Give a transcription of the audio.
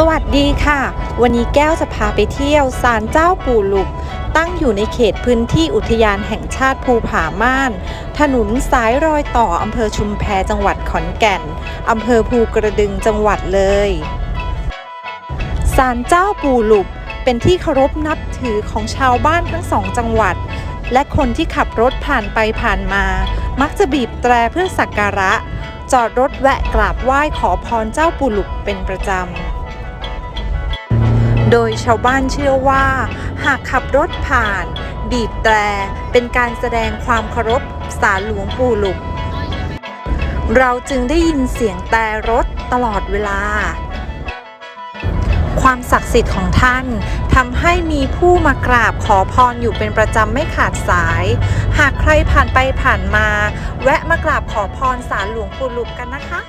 สวัสดีค่ะ วันนี้แก้วจะพาไปเที่ยวศาลเจ้าปู่หลุบตั้งอยู่ในเขตพื้นที่อุทยานแห่งชาติภูผาม่าน ถนนสายรอยต่ออำเภอชุมแพจังหวัดขอนแก่นอำเภอภูกระดึงจังหวัดเลยศาลเจ้าปู่หลุบเป็นที่เคารพนับถือของชาวบ้านทั้งสองจังหวัด และคนที่ขับรถผ่านไปผ่านมา มักจะบีบแตรเพื่อสักการะ จอดรถแวะกราบไหว้ขอพรเจ้าปู่หลุบเป็นประจำ โดยชาวบ้านเชื่อว่า หากขับรถผ่าน บีบแตรเป็นการแสดงความเคารพสารหลวงปู่หลุบเราจึงได้ยินเสียงแต่รถตลอดเวลา ความศักดิ์สิทธิ์ของท่านทำให้มีผู้มากราบขอพรอยู่เป็นประจำไม่ขาดสาย หากใครผ่านไปผ่านมา แวะมากราบขอพรสารหลวงปู่หลุบกันนะคะ